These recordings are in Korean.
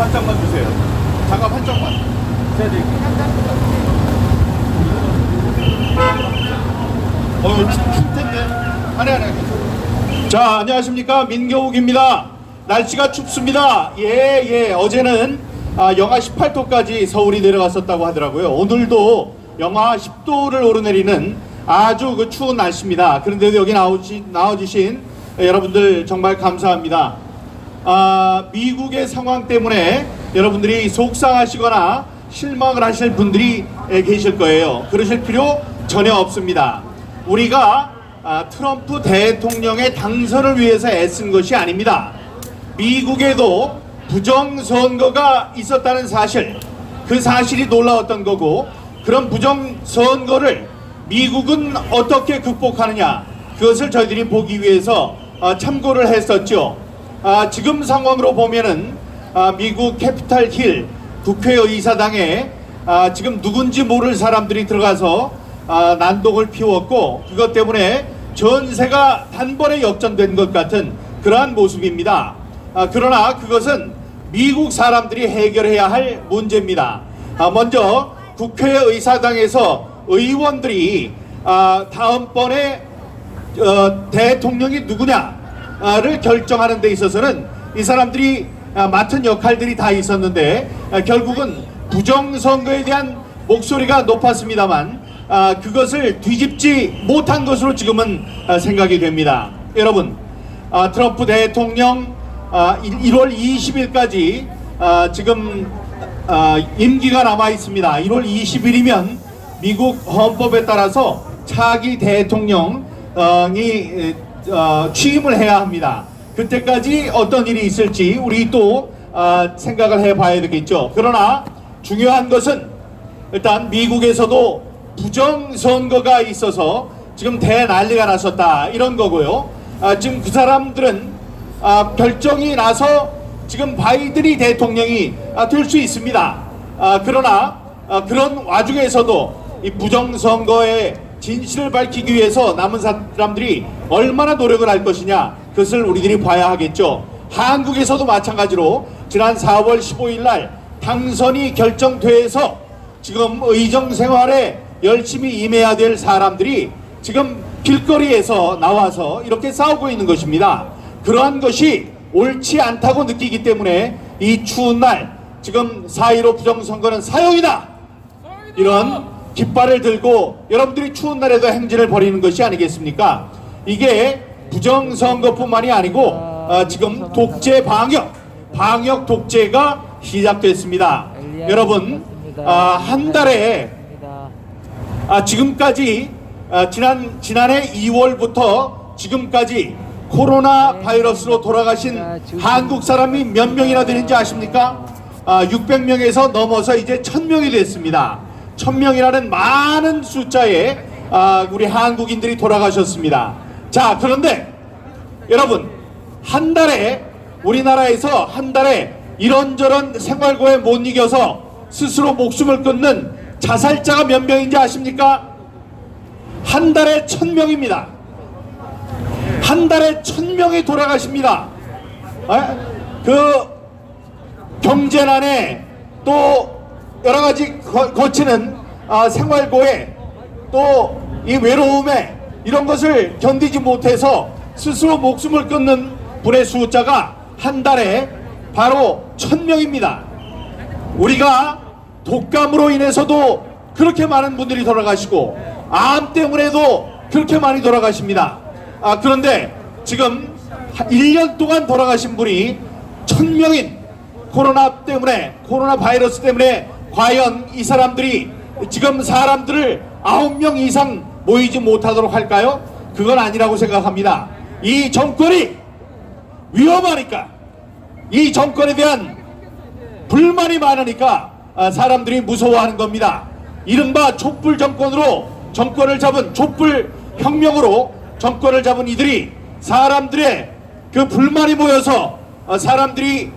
한 장만 주세요. 장갑 한 장만. 어, 춥- 춥 텐데. 안에 안에. 자, 안녕하십니까 민경욱입니다. 날씨가 춥습니다. 예, 예. 어제는 아, 영하 18도까지 서울이 내려갔었다고 하더라고요. 오늘도 영하 10도를 오르내리는 아주 그 추운 날씨입니다. 그런데도 여기 나오시, 나와주신 여러분들 정말 감사합니다. 아, 미국의 상황 때문에 여러분들이 속상하시거나 실망을 하실 분들이 에, 계실 거예요. 그러실 필요 전혀 없습니다. 우리가 아, 트럼프 대통령의 당선을 위해서 애쓴 것이 아닙니다. 미국에도 부정선거가 있었다는 사실, 그 사실이 놀라웠던 거고, 그런 부정선거를 미국은 어떻게 극복하느냐, 그것을 저희들이 보기 위해서 아, 참고를 했었죠. 아, 지금 상황으로 보면은 아, 미국 캐피탈 힐 국회의사당에 아, 지금 누군지 모를 사람들이 들어가서 아, 난동을 피웠고 그것 때문에 전세가 단번에 역전된 것 같은 그러한 모습입니다. 아, 그러나 그것은 미국 사람들이 해결해야 할 문제입니다. 아, 먼저 국회의사당에서 의원들이 아, 다음번에 어, 대통령이 누구냐 를 결정하는 데 있어서는 이 사람들이 아, 맡은 역할들이 다 있었는데 아, 결국은 부정선거에 대한 목소리가 높았습니다만 아, 그것을 뒤집지 못한 것으로 지금은 아, 생각이 됩니다. 여러분 아, 트럼프 대통령 아, 1월 20일까지 아, 지금 아, 임기가 남아 있습니다. 1월 20일이면 미국 헌법에 따라서 차기 대통령이 에, 어, 취임을 해야 합니다. 그때까지 어떤 일이 있을지 우리 또 아, 생각을 해봐야 되겠죠. 그러나 중요한 것은 일단 미국에서도 부정 선거가 있어서 지금 대난리가 났었다 이런 거고요. 아, 지금 그 사람들은 아, 결정이 나서 지금 바이든이 대통령이 아, 될 수 있습니다. 아, 그러나 아, 그런 와중에서도 이 부정 선거의 진실을 밝히기 위해서 남은 사람들이 얼마나 노력을 할 것이냐 그것을 우리들이 봐야 하겠죠. 한국에서도 마찬가지로 지난 4월 15일 날 당선이 결정돼서 지금 의정 생활에 열심히 임해야 될 사람들이 지금 길거리에서 나와서 이렇게 싸우고 있는 것입니다. 그러한 것이 옳지 않다고 느끼기 때문에 이 추운 날 지금 4.15 부정선거는 사형이다! 이런 깃발을 들고 여러분들이 추운 날에도 행진을 벌이는 것이 아니겠습니까? 이게 부정선거뿐만이 아니고 어, 지금 독재 방역, 방역 독재가 시작됐습니다. 여러분 아, 한 달에 아, 지금까지 아, 지난 지난해 2월부터 지금까지 코로나 바이러스로 돌아가신 한국 사람이 몇 명이나 되는지 아십니까? 아, 600명에서 넘어서 이제 1000명이 됐습니다. 1000명이라는 많은 숫자의 아, 우리 한국인들이 돌아가셨습니다. 자, 그런데 여러분 한 달에 우리나라에서 한 달에 이런저런 생활고에 못 이겨서 스스로 목숨을 끊는 자살자가 몇 명인지 아십니까? 한 달에 천 명입니다. 한 달에 천 명이 돌아가십니다. 에? 그 경제난에 또 여러 가지 거, 거치는 아, 생활고에 또 이 외로움에 이런 것을 견디지 못해서 스스로 목숨을 끊는 분의 숫자가 한 달에 바로 천 명입니다. 우리가 독감으로 인해서도 그렇게 많은 분들이 돌아가시고 암 때문에도 그렇게 많이 돌아가십니다. 아, 그런데 지금 1년 동안 돌아가신 분이 1000명인 코로나 때문에 코로나 바이러스 때문에 과연 이 사람들이 지금 사람들을 9명 이상 모이지 못하도록 할까요? 그건 아니라고 생각합니다. 이 정권이 위험하니까 이 정권에 대한 불만이 많으니까 아, 사람들이 무서워하는 겁니다. 이른바 촛불 정권으로 정권을 잡은 촛불 혁명으로 정권을 잡은 이들이 사람들의 그 불만이 모여서 아, 사람들이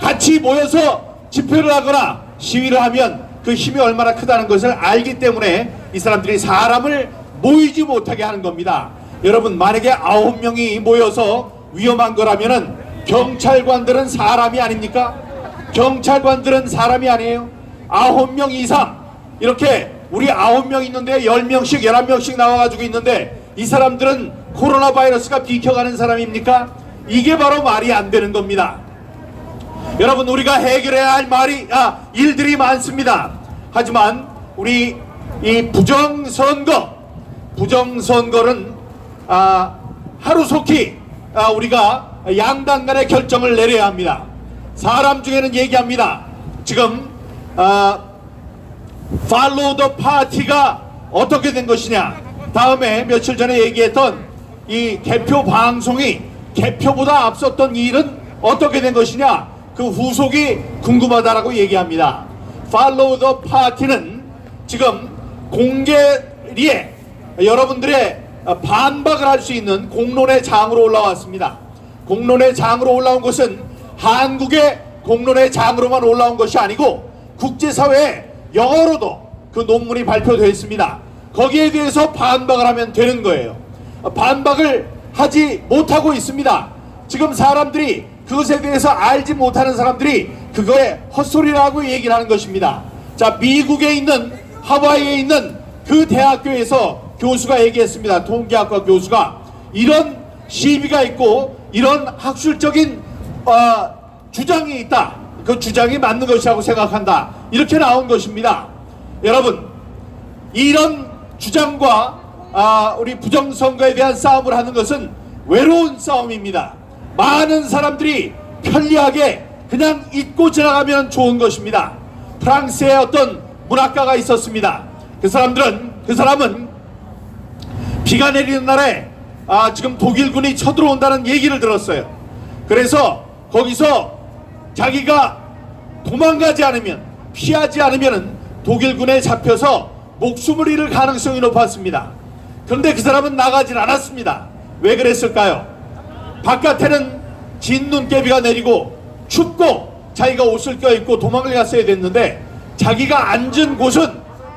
같이 모여서 집회를 하거나 시위를 하면 그 힘이 얼마나 크다는 것을 알기 때문에 이 사람들이 사람을 모이지 못하게 하는 겁니다. 여러분 만약에 아홉 명이 모여서 위험한 거라면은 경찰관들은 사람이 아닙니까? 경찰관들은 사람이 아니에요. 아홉 명 이상 이렇게 우리 아홉 명 있는데 열 명씩 열한 명씩 나와가지고 있는데 이 사람들은 코로나 바이러스가 비켜가는 사람입니까? 이게 바로 말이 안 되는 겁니다. 여러분 우리가 해결해야 할 말이 아 일들이 많습니다. 하지만 우리 이 부정선거 부정선거는 아 하루속히 아 우리가 양당 간의 결정을 내려야 합니다. 사람 중에는 얘기합니다. 지금 아 팔로우 더 파티가 어떻게 된 것이냐 다음에 며칠 전에 얘기했던 이 개표 방송이 개표보다 앞섰던 일은 어떻게 된 것이냐 그 후속이 궁금하다라고 얘기합니다 팔로우 더 파티는 지금 공개리에 여러분들의 반박을 할 수 있는 공론의 장으로 올라왔습니다 공론의 장으로 올라온 것은 한국의 공론의 장으로만 올라온 것이 아니고 국제사회에 영어로도 그 논문이 발표되어 있습니다. 거기에 대해서 반박을 하면 되는 거예요. 반박을 하지 못하고 있습니다. 지금 사람들이 그것에 대해서 알지 못하는 사람들이 그거에 헛소리라고 얘기를 하는 것입니다. 자, 미국에 있는 하와이에 있는 그 대학교에서 교수가 얘기했습니다. 통계학과 교수가 이런 시비가 있고 이런 학술적인 어, 주장이 있다. 그 주장이 맞는 것이라고 생각한다. 이렇게 나온 것입니다. 여러분, 이런 주장과 아, 우리 부정선거에 대한 싸움을 하는 것은 외로운 싸움입니다. 많은 사람들이 편리하게 그냥 잊고 지나가면 좋은 것입니다. 프랑스의 어떤 문학가가 있었습니다. 그 사람들은 그 사람은 비가 내리는 날에 아, 지금 독일군이 쳐들어온다는 얘기를 들었어요. 그래서 거기서 자기가 도망가지 않으면 피하지 않으면 독일군에 잡혀서 목숨을 잃을 가능성이 높았습니다. 그런데 그 사람은 나가질 않았습니다. 왜 그랬을까요? 바깥에는 진 눈깨비가 내리고 춥고 자기가 옷을 껴입고 도망을 갔어야 됐는데 자기가 앉은 곳은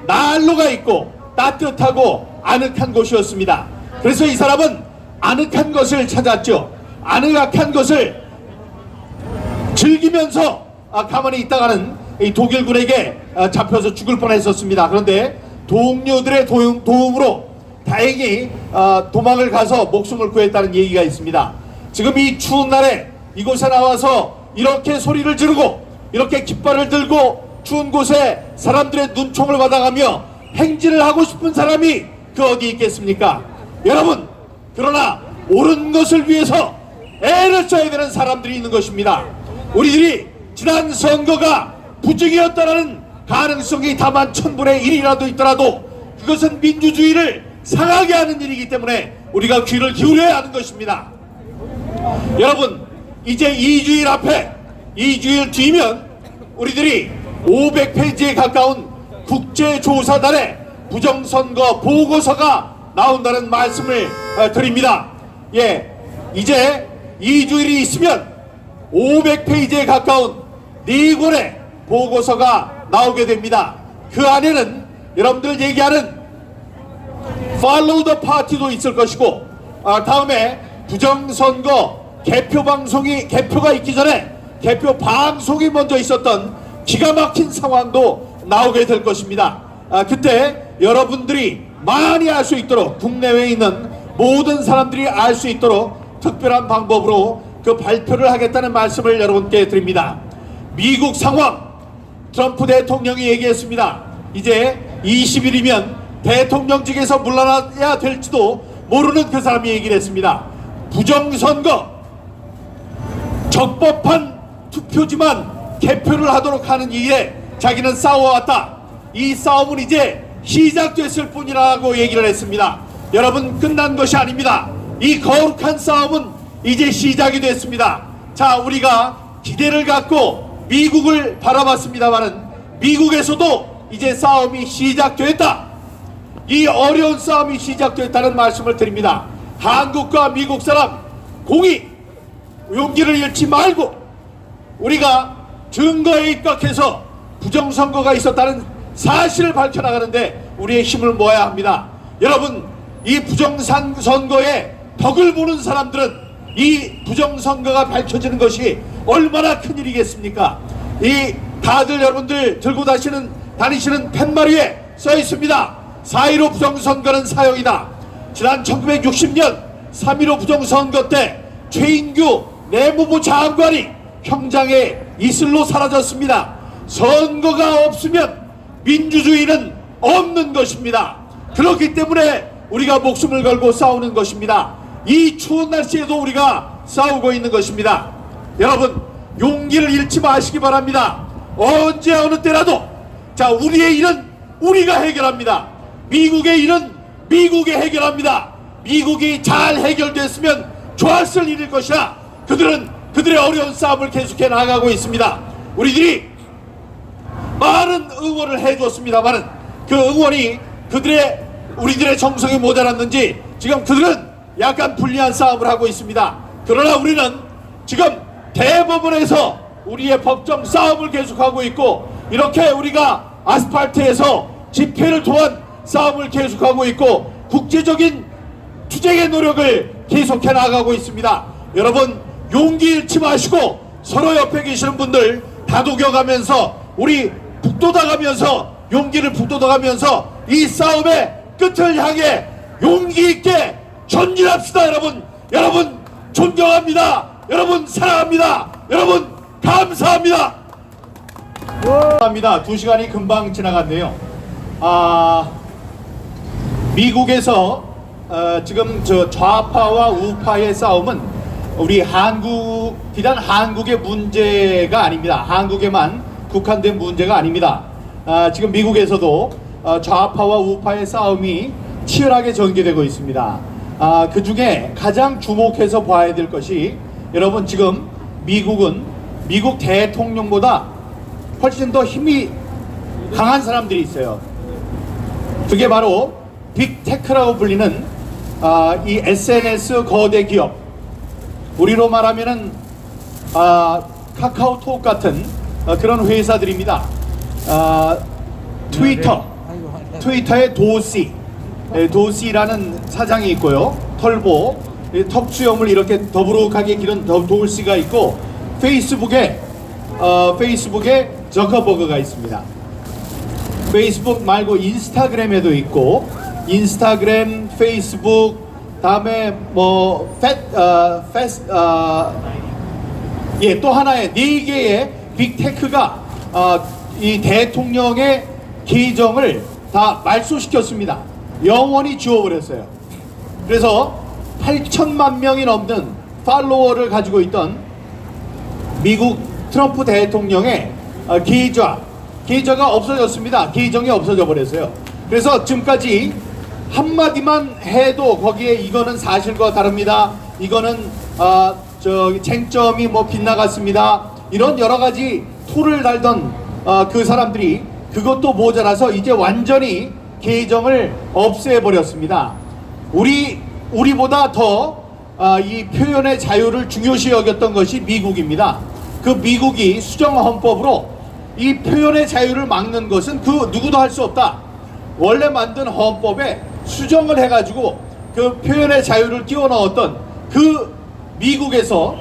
난로가 있고 따뜻하고 아늑한 곳이었습니다. 그래서 이 사람은 아늑한 것을 찾았죠. 아늑한 것을 즐기면서 아, 가만히 있다가는 이 독일군에게 아, 잡혀서 죽을 뻔했었습니다. 그런데 동료들의 도움, 도움으로 다행히 아, 도망을 가서 목숨을 구했다는 얘기가 있습니다. 지금 이 추운 날에 이곳에 나와서 이렇게 소리를 지르고 이렇게 깃발을 들고 추운 곳에 사람들의 눈총을 받아가며 행진을 하고 싶은 사람이 그 어디 있겠습니까? 여러분 그러나 옳은 것을 위해서 애를 써야 되는 사람들이 있는 것입니다. 우리들이 지난 선거가 부정이었다라는 가능성이 다만 천분의 일이라도 있더라도 그것은 민주주의를 상하게 하는 일이기 때문에 우리가 귀를 기울여야 하는 것입니다. 여러분 이제 2주일 앞에 2주일 뒤면 우리들이 500페이지에 가까운 국제조사단의 부정선거 보고서가 나온다는 말씀을 어, 드립니다. 예, 이제 2주일이 있으면 500페이지에 가까운 네 권의 보고서가 나오게 됩니다. 그 안에는 여러분들 얘기하는 Follow the Party도 있을 것이고 아, 다음에 부정선거 개표 방송이 개표가 있기 전에 개표 방송이 먼저 있었던 기가 막힌 상황도 나오게 될 것입니다. 아, 그때 여러분들이 많이 알 수 있도록 국내외에 있는 모든 사람들이 알 수 있도록 특별한 방법으로 그 발표를 하겠다는 말씀을 여러분께 드립니다. 미국 상황 트럼프 대통령이 얘기했습니다. 이제 20일이면 대통령직에서 물러나야 될지도 모르는 그 사람이 얘기를 했습니다. 부정선거 적법한 투표지만 개표를 하도록 하는 일에 자기는 싸워왔다. 이 싸움은 이제 시작됐을 뿐이라고 얘기를 했습니다. 여러분 끝난 것이 아닙니다. 이 거룩한 싸움은 이제 시작이 됐습니다. 자 우리가 기대를 갖고 미국을 바라봤습니다만은 미국에서도 이제 싸움이 시작됐다. 이 어려운 싸움이 시작됐다는 말씀을 드립니다. 한국과 미국 사람 공이 용기를 잃지 말고 우리가 증거에 입각해서 부정선거가 있었다는 사실을 밝혀나가는데 우리의 힘을 모아야 합니다. 여러분 이 부정선거에 덕을 보는 사람들은 이 부정선거가 밝혀지는 것이 얼마나 큰일이겠습니까? 이 다들 여러분들 들고 다니시는 다니시는 팻말 위에 써 있습니다. 4.15 부정선거는 사형이다. 지난 1960년 3.15 부정선거 때 최인규 내무부 장관이 평장에 이슬로 사라졌습니다. 선거가 없으면 민주주의는 없는 것입니다. 그렇기 때문에 우리가 목숨을 걸고 싸우는 것입니다. 이 추운 날씨에도 우리가 싸우고 있는 것입니다. 여러분 용기를 잃지 마시기 바랍니다. 언제 어느 때라도 자 우리의 일은 우리가 해결합니다. 미국의 일은 미국이 해결합니다. 미국이 잘 해결됐으면 좋았을 일일 것이라 그들은 그들의 어려운 싸움을 계속해 나가고 있습니다. 우리들이 많은 응원을 해줬습니다만은 그 응원이 그들의 우리들의 정성이 모자랐는지 지금 그들은 약간 불리한 싸움을 하고 있습니다. 그러나 우리는 지금 대법원에서 우리의 법정 싸움을 계속하고 있고 이렇게 우리가 아스팔트에서 집회를 통한 싸움을 계속하고 있고 국제적인 투쟁의 노력을 계속해 나가고 있습니다. 여러분 용기 잃지 마시고 서로 옆에 계시는 분들 다독여가면서 우리 북돋아가면서 용기를 북돋아가면서 이 싸움의 끝을 향해 용기 있게 전진합시다 여러분. 여러분 존경합니다. 여러분 사랑합니다. 여러분 감사합니다. 감사합니다. 두 시간이 금방 지나갔네요. 아 미국에서 어, 지금 저 좌파와 우파의 싸움은 우리 한국 비단 한국의 문제가 아닙니다. 한국에만 국한된 문제가 아닙니다. 아, 지금 미국에서도 어, 좌파와 우파의 싸움이 치열하게 전개되고 있습니다. 아, 그 중에 가장 주목해서 봐야 될 것이 여러분 지금 미국은 미국 대통령보다 훨씬 더 힘이 강한 사람들이 있어요. 그게 바로 빅테크라고 불리는 아, 이 SNS 거대 기업 우리로 말하면은 아, 카카오톡 같은 아, 그런 회사들입니다. 아, 트위터 트위터의 도시 예, 도시라는 사장이 있고요. 털보 이 턱수염을 이렇게 더부룩하게 기른 더- 도시가 있고 페이스북에 어, 페이스북에 저커버그가 있습니다. 페이스북 말고 인스타그램에도 있고 인스타그램, 페이스북 다음에 뭐 페, 어, 페스, 어, 예, 또 하나의 네 개의 빅테크가 어, 이 대통령의 계정을 다 말소시켰습니다. 영원히 지워버렸어요. 그래서 8천만 명이 넘는 팔로워를 가지고 있던 미국 트럼프 대통령의 어, 계좌, 계좌가 없어졌습니다. 계정이 없어져 버렸어요. 그래서 지금까지 한마디만 해도 거기에 이거는 사실과 다릅니다. 이거는 어, 저 쟁점이 뭐 빗나갔습니다. 이런 여러 가지 토를 달던 어, 그 사람들이 그것도 모자라서 이제 완전히 계정을 없애버렸습니다. 우리 우리보다 더 아, 이 표현의 자유를 중요시 여겼던 것이 미국입니다. 그 미국이 수정 헌법으로 이 표현의 자유를 막는 것은 그 누구도 할 수 없다. 원래 만든 헌법에 수정을 해가지고 그 표현의 자유를 끼워 넣었던 그 미국에서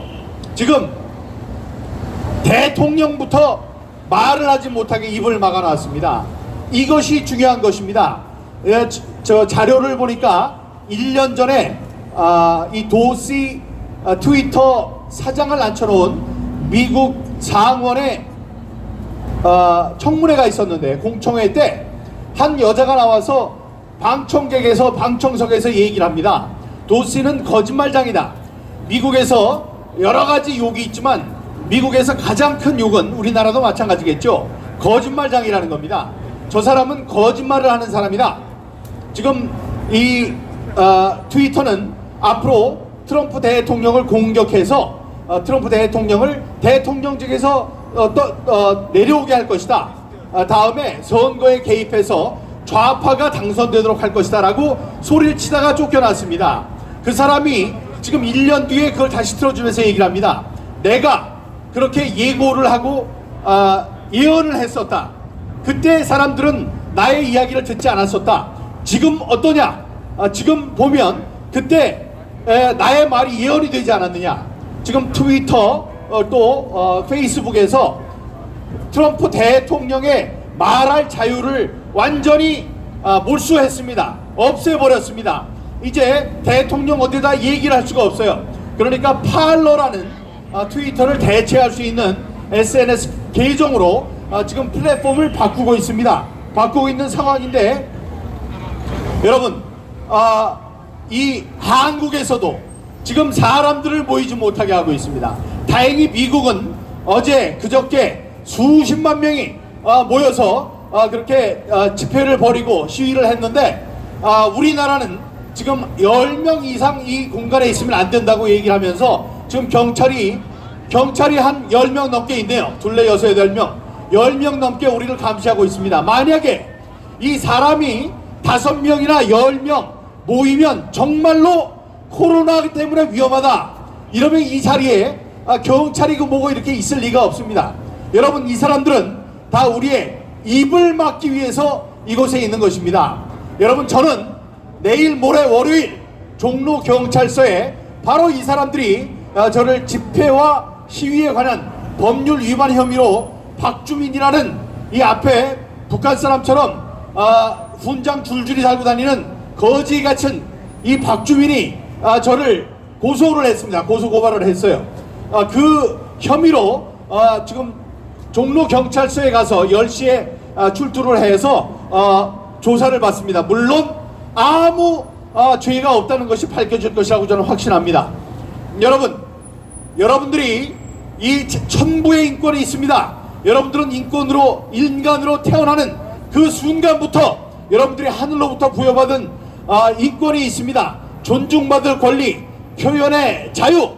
지금 대통령부터 말을 하지 못하게 입을 막아놨습니다. 이것이 중요한 것입니다. 예, 저- 저 자료를 보니까 1년 전에 아, 이 도시 아, 트위터 사장을 앉혀놓은 미국 상원의 어, 청문회가 있었는데 공청회 때 한 여자가 나와서 방청객에서 방청석에서 얘기를 합니다. 도시는 거짓말장이다. 미국에서 여러 가지 욕이 있지만 미국에서 가장 큰 욕은 우리나라도 마찬가지겠죠. 거짓말장이라는 겁니다. 저 사람은 거짓말을 하는 사람이다. 지금 이 어, 트위터는 앞으로 트럼프 대통령을 공격해서 어, 트럼프 대통령을 대통령직에서 어, 또, 어, 내려오게 할 것이다. 어, 다음에 선거에 개입해서 좌파가 당선되도록 할 것이다 라고 소리를 치다가 쫓겨났습니다. 그 사람이 지금 1년 뒤에 그걸 다시 틀어주면서 얘기를 합니다. 내가 그렇게 예고를 하고 아, 예언을 했었다. 그때 사람들은 나의 이야기를 듣지 않았었다. 지금 어떠냐? 아, 지금 보면 그때 에, 나의 말이 예언이 되지 않았느냐? 지금 트위터 어, 또 어, 페이스북에서 트럼프 대통령의 말할 자유를 완전히 아, 몰수했습니다. 없애버렸습니다. 이제 대통령 어디다 얘기를 할 수가 없어요. 그러니까 팔러라는 아, 트위터를 대체할 수 있는 SNS 계정으로 아, 지금 플랫폼을 바꾸고 있습니다. 바꾸고 있는 상황인데 여러분, 아, 이 한국에서도 지금 사람들을 모이지 못하게 하고 있습니다. 다행히 미국은 어제 그저께 수십만 명이 아, 모여서 아, 그렇게 아, 집회를 벌이고 시위를 했는데 아, 우리나라는 지금 10명 이상 이 공간에 있으면 안 된다고 얘기를 하면서 지금 경찰이 경찰이 한 10명 넘게 있네요. 둘레 여섯 여덟 명 10명 넘게 우리를 감시하고 있습니다. 만약에 이 사람이 다섯 명이나 열명 모이면 정말로 코로나 때문에 위험하다. 이러면 이 자리에 아, 경찰이고 뭐고 이렇게 있을 리가 없습니다. 여러분 이 사람들은 다 우리의 입을 막기 위해서 이곳에 있는 것입니다. 여러분 저는 내일 모레 월요일 종로 경찰서에 바로 이 사람들이 아, 저를 집회와 시위에 관한 법률 위반 혐의로 박주민이라는 이 앞에 북한 사람처럼 아, 훈장 줄줄이 달고 다니는 거지 같은 이 박주민이 아, 저를 고소를 했습니다. 고소 고발을 했어요. 아, 그 혐의로 아, 지금 종로 경찰서에 가서 10시에 아, 출두를 해서 어, 조사를 받습니다. 물론 아무 아, 죄가 없다는 것이 밝혀질 것이라고 저는 확신합니다. 여러분, 여러분들이 이 천부의 인권이 있습니다. 여러분들은 인권으로 인간으로 태어나는 그 순간부터 여러분들이 하늘로부터 부여받은 아, 인권이 있습니다. 존중받을 권리, 표현의 자유,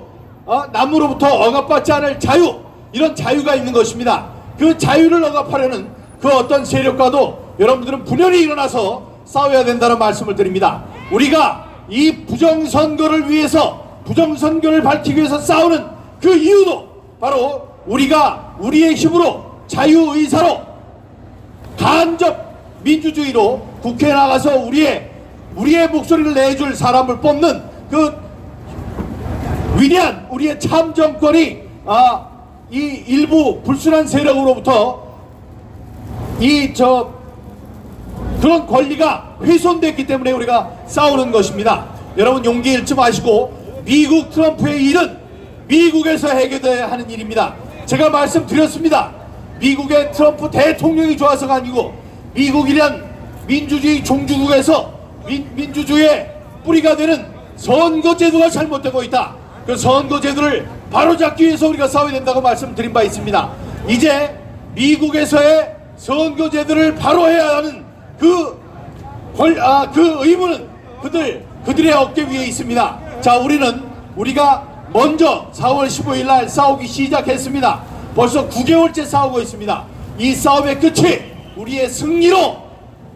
어, 남으로부터 억압받지 않을 자유 이런 자유가 있는 것입니다. 그 자유를 억압하려는 그 어떤 세력과도 여러분들은 분열이 일어나서 싸워야 된다는 말씀을 드립니다. 우리가 이 부정선거를 위해서 부정선거를 밝히기 위해서 싸우는 그 이유도 바로 우리가 우리의 힘으로 자유의사로 간접 민주주의로 국회에 나가서 우리의 우리의 목소리를 내줄 사람을 뽑는 그 위대한 우리의 참정권이 아, 이 일부 불순한 세력으로부터 이 저 그런 권리가 훼손됐기 때문에 우리가 싸우는 것입니다. 여러분 용기 잃지 마시고 미국 트럼프의 일은 미국에서 해결돼야 하는 일입니다. 제가 말씀드렸습니다. 미국의 트럼프 대통령이 좋아서가 아니고 미국이란 민주주의 종주국에서 민, 민주주의의 뿌리가 되는 선거제도가 잘못되고 있다. 그 선거제도를 바로잡기 위해서 우리가 싸워야 된다고 말씀드린 바 있습니다. 이제 미국에서의 선거제도를 바로 해야 하는 그, 권, 아, 그 의무는 그들, 그들의 어깨 위에 있습니다. 자, 우리는 우리가 먼저 4월 15일 날 싸우기 시작했습니다. 벌써 9개월째 싸우고 있습니다. 이 싸움의 끝이 우리의 승리로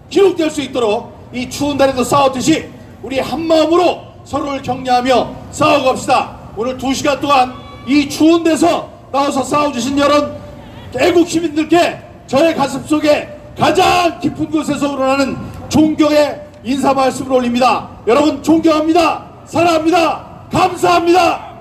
기록될 수 있도록 이 추운 날에도 싸웠듯이 우리 한 마음으로 서로를 격려하며 싸워갑시다. 오늘 두 시간 동안 이 추운 데서 나와서 싸워주신 여러분 애국 시민들께 저의 가슴 속에 가장 깊은 곳에서 우러나는 존경의 인사 말씀을 올립니다. 여러분 존경합니다. 사랑합니다. 감사합니다.